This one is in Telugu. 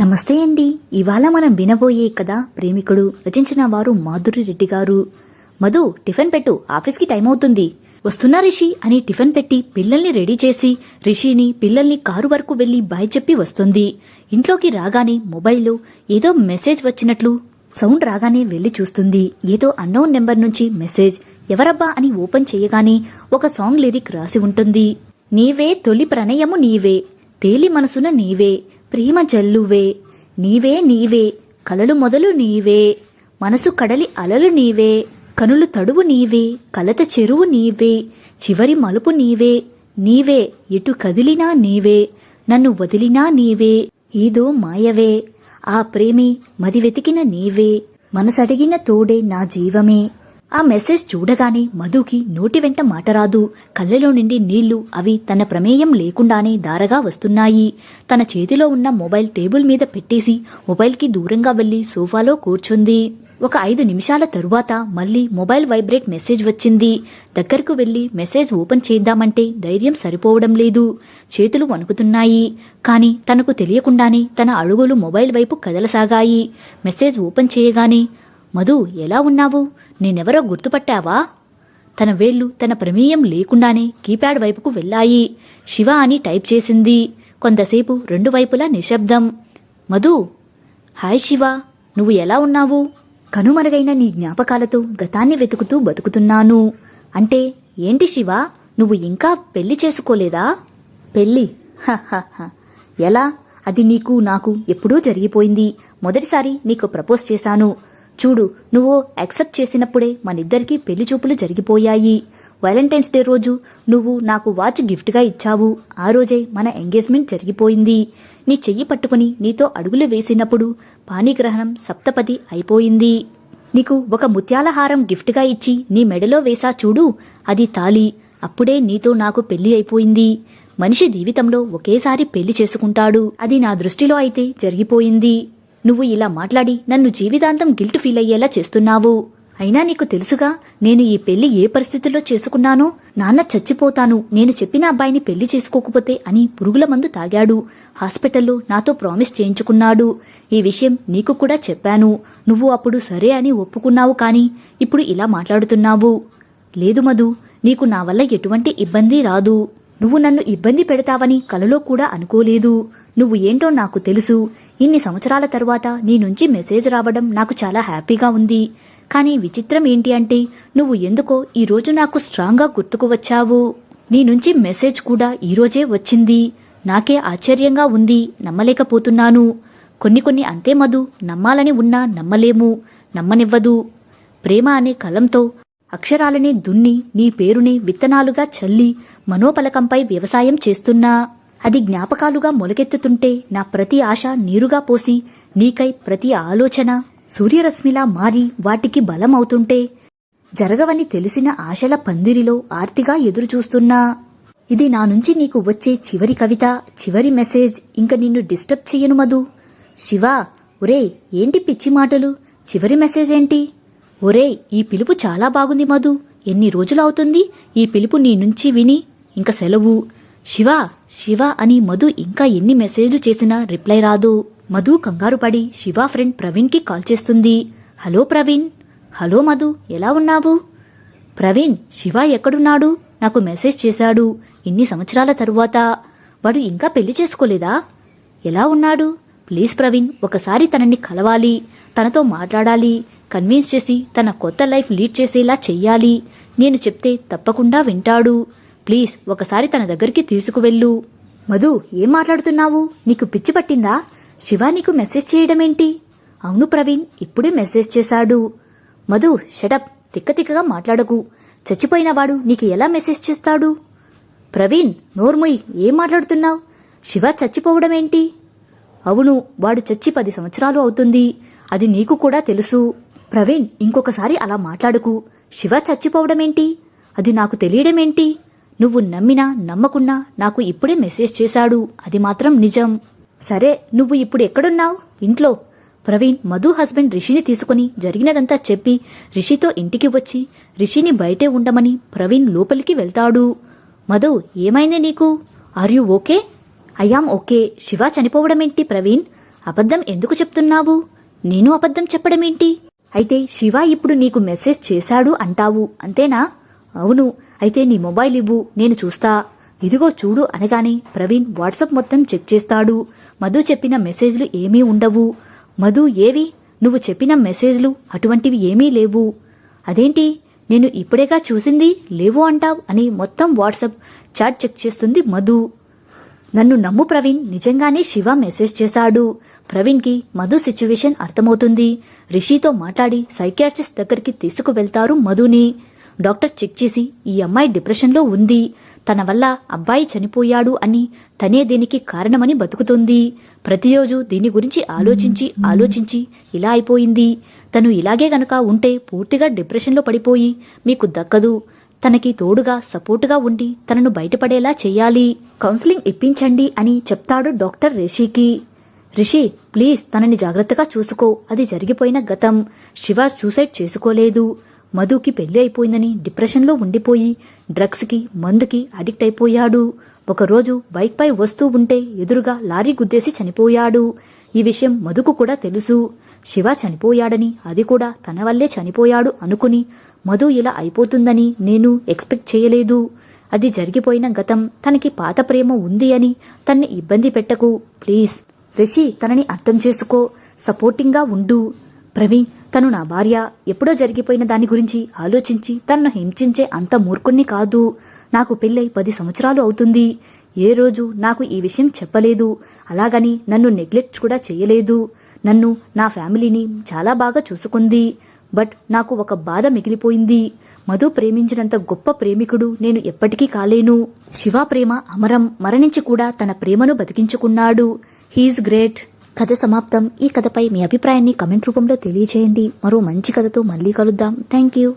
నమస్తే అండి. ఇవాళ మనం వినబోయే కథ ప్రేమికుడు రచించిన వారు మాధురి రెడ్డి గారు. మధు టిఫిన్ పెట్టు ఆఫీస్కి టైం అవుతుంది. వస్తున్నా రిషి అని టిఫిన్ పెట్టి పిల్లల్ని రెడీ చేసి రిషిని పిల్లల్ని కారు వరకు వెళ్ళి బాయ్ చెప్పి వస్తుంది. ఇంట్లోకి రాగానే మొబైల్లో ఏదో మెసేజ్ వచ్చినట్లు సౌండ్ రాగానే వెళ్ళి చూస్తుంది. ఏదో అన్నోన్ నెంబర్ నుంచి మెసేజ్ ఎవరబ్బా అని ఓపెన్ చేయగానే ఒక సాంగ్ లిరిక్ రాసి ఉంటుంది. నీవే తొలి ప్రణయము నీవే తేలి మనసున నీవే ప్రేమ జల్లువే నీవే నీవే కలలు మొదలు నీవే మనసు కడలి అలలు నీవే కనులు తడువు నీవే కలత చెరువు నీవే చివరి మలుపు నీవే నీవే ఎటు కదిలినా నీవే నన్ను వదిలినా నీవే ఏదో మాయవే ఆ ప్రేమి మది వెతికిన నీవే మనసడిగిన తోడే నా జీవమే. ఆ మెసేజ్ చూడగానే మధుకి నోటి వెంట మాట రాదు. కళ్ళలో నుండి నీళ్ళు అవి తన ప్రమేయం లేకుండానే దారగా వస్తున్నాయి. తన చేతిలో ఉన్న మొబైల్ టేబుల్ మీద పెట్టేసి మొబైల్కి దూరంగా వెళ్ళి సోఫాలో కూర్చుంది. ఒక ఐదు నిమిషాల తరువాత మళ్ళీ మొబైల్ వైబ్రేట్ మెసేజ్ వచ్చింది. దగ్గరకు వెళ్ళి మెసేజ్ ఓపెన్ చేద్దామంటే ధైర్యం సరిపోవడం లేదు. చేతులు వణుకుతున్నాయి. కాని తనకు తెలియకుండానే తన అడుగులు మొబైల్ వైపు కదలసాగాయి. మెసేజ్ ఓపెన్ చేయగానే మధు ఎలా ఉన్నావు? నేనెవరో గుర్తుపట్టావా? తన వేళ్ళు తన ప్రమేయం లేకుండానే కీప్యాడ్ వైపుకు వెళ్ళాయి. శివ అని టైప్ చేసింది. కొంతసేపు రెండు వైపులా నిశ్శబ్దం. మధు హాయ్ శివ నువ్వు ఎలా ఉన్నావు? కనుమరుగైన నీ జ్ఞాపకాలతో గతాన్ని వెతుకుతూ బతుకుతున్నాను. అంటే ఏంటి శివ నువ్వు ఇంకా పెళ్ళి చేసుకోలేదా? పెళ్ళి ఎలా? అది నీకు నాకు ఎప్పుడూ జరిగిపోయింది. మొదటిసారి నీకు ప్రపోజ్ చేశాను. చూడు నువ్వు యాక్సెప్ట్ చేసినప్పుడే మనిద్దరికీ పెళ్ళి చూపులు జరిగిపోయాయి. వ్యాలంటైన్స్ డే రోజు నువ్వు నాకు వాచ్ గిఫ్ట్గా ఇచ్చావు. ఆ రోజే మన ఎంగేజ్మెంట్ జరిగిపోయింది. నీ చెయ్యి పట్టుకుని నీతో అడుగులు వేసినప్పుడు పాణిగ్రహణం సప్తపది అయిపోయింది. నీకు ఒక ముత్యాల హారం గిఫ్ట్గా ఇచ్చి నీ మెడలో వేసా చూడు అది తాలి అప్పుడే నీతో నాకు పెళ్ళి అయిపోయింది. మనిషి జీవితంలో ఒకేసారి పెళ్ళి చేసుకుంటాడు. అది నా దృష్టిలో అయితే జరిగిపోయింది. నువ్వు ఇలా మాట్లాడి నన్ను జీవితాంతం గిల్ట్ ఫీల్ అయ్యేలా చేస్తున్నావు. అయినా నీకు తెలుసుగా నేను ఈ పెళ్ళి ఏ పరిస్థితుల్లో చేసుకున్నానో? నాన్న చచ్చిపోతాను. నేను చెప్పిన అబ్బాయిని పెళ్ళి చేసుకోకపోతే అని పురుగుల మందు తాగాడు. హాస్పిటల్లో నాతో ప్రామిస్ చేయించుకున్నాడు. ఈ విషయం నీకు కూడా చెప్పాను. నువ్వు అప్పుడు సరే అని ఒప్పుకున్నావు కాని ఇప్పుడు ఇలా మాట్లాడుతున్నావు. లేదు మధు నీకు నా వల్ల ఎటువంటి ఇబ్బంది రాదు. నువ్వు నన్ను ఇబ్బంది పెడతావని కలలో కూడా అనుకోలేదు. నువ్వు ఏంటో నాకు తెలుసు. ఇన్ని సంవత్సరాల తరువాత నీ నుంచి మెసేజ్ రావడం నాకు చాలా హ్యాపీగా ఉంది. కానీ విచిత్రం ఏంటి అంటే నువ్వు ఎందుకో ఈ రోజు నాకు స్ట్రాంగ్గా గుర్తుకు వచ్చావు. నీ నుంచి మెసేజ్ కూడా ఈరోజే వచ్చింది. నాకే ఆశ్చర్యంగా ఉంది. నమ్మలేకపోతున్నాను. కొన్ని కొన్ని అంతే మధు నమ్మాలని ఉన్నా నమ్మలేము. నమ్మనివ్వదు. ప్రేమ అనే కలంతో అక్షరాలని దున్ని నీ పేరుని విత్తనాలుగా చల్లి మనోపలకంపై వ్యవసాయం చేస్తున్నా. అది జ్ఞాపకాలుగా మొలకెత్తుతుంటే నా ప్రతి ఆశ నీరుగా పోసి నీకై ప్రతి ఆలోచన సూర్యరశ్మిలా మారి వాటికి బలం అవుతుంటే జరగవని తెలిసిన ఆశల పందిరిలో ఆర్తిగా ఎదురుచూస్తున్నా ఇది నా నుంచి నీకు వచ్చే చివరి కవిత చివరి మెసేజ్. ఇంక నిన్ను డిస్టర్బ్ చెయ్యను మధు. శివా ఒరే ఏంటి పిచ్చి మాటలు? చివరి మెసేజ్ ఏంటి? ఒరే ఈ పిలుపు చాలా బాగుంది మధు. ఎన్ని రోజులవుతుంది ఈ పిలుపు నీ నుంచి విని. ఇంక సెలవు. శివ శివ అని మధు ఇంకా ఎన్ని మెసేజ్లు చేసినా రిప్లై రాదు. మధు కంగారు పడి శివ ఫ్రెండ్ ప్రవీణ్కి కాల్ చేస్తుంది. హలో ప్రవీణ్. హలో మధు ఎలా ఉన్నావు? ప్రవీణ్ శివ ఎక్కడున్నాడు? నాకు మెసేజ్ చేశాడు ఇన్ని సంవత్సరాల తరువాత. వాడు ఇంకా పెళ్ళి చేసుకోలేదా? ఎలా ఉన్నాడు? ప్లీజ్ ప్రవీణ్ ఒకసారి తనని కలవాలి. తనతో మాట్లాడాలి. కన్విన్స్ చేసి తన కొత్త లైఫ్ లీడ్ చేసేలా చెయ్యాలి. నేను చెప్తే తప్పకుండా వింటాడు. ప్లీజ్ ఒకసారి తన దగ్గరికి తీసుకువెళ్ళు. మధు ఏం మాట్లాడుతున్నావు? నీకు పిచ్చి పట్టిందా? శివ నీకు మెసేజ్ చేయడమేంటి? అవును ప్రవీణ్ ఇప్పుడే మెసేజ్ చేశాడు. మధు షటప్ తిక్కతిక్కగా మాట్లాడకు. చచ్చిపోయినవాడు నీకు ఎలా మెసేజ్ చేస్తాడు? ప్రవీణ్ నోర్ముయ్ ఏం మాట్లాడుతున్నావు? శివ చచ్చిపోవడమేంటి? అవును వాడు చచ్చి పది సంవత్సరాలు అవుతుంది. అది నీకు కూడా తెలుసు. ప్రవీణ్ ఇంకొకసారి అలా మాట్లాడుకు. శివ చచ్చిపోవడమేంటి? అది నాకు తెలియడమేంటి? నువ్వు నమ్మినా నమ్మకున్నా నాకు ఇప్పుడే మెసేజ్ చేశాడు. అది మాత్రం నిజం. సరే నువ్వు ఇప్పుడు ఎక్కడున్నావు? ఇంట్లో. ప్రవీణ్ మధు హస్బెండ్ రిషిని తీసుకుని జరిగినదంతా చెప్పి రిషితో ఇంటికి వచ్చి రిషిని బయటే ఉండమని ప్రవీణ్ లోపలికి వెళ్తాడు. మధు ఏమైంది నీకు? Are you okay I'm okay Shiva చనిపోవడమేంటి Praveen? అబద్ధం ఎందుకు చెప్తున్నావు? నేను అబద్ధం చెప్పడమేంటి? అయితే శివ ఇప్పుడు నీకు మెసేజ్ చేశాడు అంటావు అంతేనా? అవును అయితే నీ మొబైల్ ఇవ్వు నేను చూస్తా. ఇదిగో చూడు అనగానే ప్రవీణ్ వాట్సప్ మొత్తం చెక్ చేస్తాడు. మధు చెప్పిన మెసేజ్లు ఏమీ ఉండవు. మధు ఏవి? నువ్వు చెప్పిన మెసేజ్లు అటువంటివి ఏమీ లేవు. అదేంటి? నేను ఇప్పుడేగా చూసింది లేవు అంటావ్ అని మొత్తం వాట్సప్ చాట్ చెక్ చేస్తుంది మధు. నన్ను నమ్ము ప్రవీణ్ నిజంగానే శివ మెసేజ్ చేశాడు. ప్రవీణ్కి మధు సిచ్యువేషన్ అర్థమవుతుంది. రిషితో మాట్లాడి సైకియాట్రిస్ట్ దగ్గరికి తీసుకువెళ్తారు మధుని. డాక్టర్ చెక్ చేసి ఈ అమ్మాయి డిప్రెషన్లో ఉంది. తన వల్ల అబ్బాయి చనిపోయాడు అని తనే దీనికి కారణమని బతుకుతుంది. ప్రతిరోజు దీని గురించి ఆలోచించి ఆలోచించి ఇలా అయిపోయింది. తను ఇలాగే గనక ఉంటే పూర్తిగా డిప్రెషన్లో పడిపోయి మీకు దక్కదు. తనకి తోడుగా సపోర్టుగా ఉండి తనను బయటపడేలా చేయాలి. కౌన్సిలింగ్ ఇప్పించండి అని చెప్తాడు డాక్టర్ రిషికి. రిషి ప్లీజ్ తనని జాగ్రత్తగా చూసుకో. అది జరిగిపోయిన గతం. శివ సూసైడ్ చేసుకోలేదు. మధుకి పెళ్ళి అయిపోయిందని డిప్రెషన్లో ఉండిపోయి డ్రగ్స్కి మందుకి అడిక్ట్ అయిపోయాడు. ఒకరోజు బైక్పై వస్తూ ఉంటే ఎదురుగా లారీ గుద్దేసి చనిపోయాడు. ఈ విషయం మధుకు కూడా తెలుసు. శివ చనిపోయాడని అది కూడా తన వల్లే చనిపోయాడు అనుకుని మధు ఇలా అయిపోతుందని నేను ఎక్స్పెక్ట్ చేయలేదు. అది జరిగిపోయిన గతం తనకి పాత ప్రేమ ఉంది అని తన్ని ఇబ్బంది పెట్టకు. ప్లీజ్ రిషి తనని అర్థం చేసుకో. సపోర్టింగ్గా ఉండు. ప్రవీణ్ తను నా భార్య ఎప్పుడో జరిగిపోయిన దాని గురించి ఆలోచించి తనను హింసించే అంత మూర్ఖుణ్ణి కాదు. నాకు పెళ్ళై పది సంవత్సరాలు అవుతుంది. ఏ రోజు నాకు ఈ విషయం చెప్పలేదు. అలాగని నన్ను నెగ్లెక్ట్ కూడా చేయలేదు. నన్ను నా ఫ్యామిలీని చాలా బాగా చూసుకుంది. బట్ నాకు ఒక బాధ మిగిలిపోయింది. మధు ప్రేమించినంత గొప్ప ప్రేమికుడు నేను ఎప్పటికీ కాలేను. శివ ప్రేమ అమరం మరణించి కూడా తన ప్రేమను బతికించుకున్నాడు. He's great. కథ సమాప్తం. ఈ కథపై మీ అభిప్రాయాన్ని కమెంట్ రూపంలో తెలియజేయండి మరో మంచి కథతో మళ్ళీ కలుద్దాం. Thank you.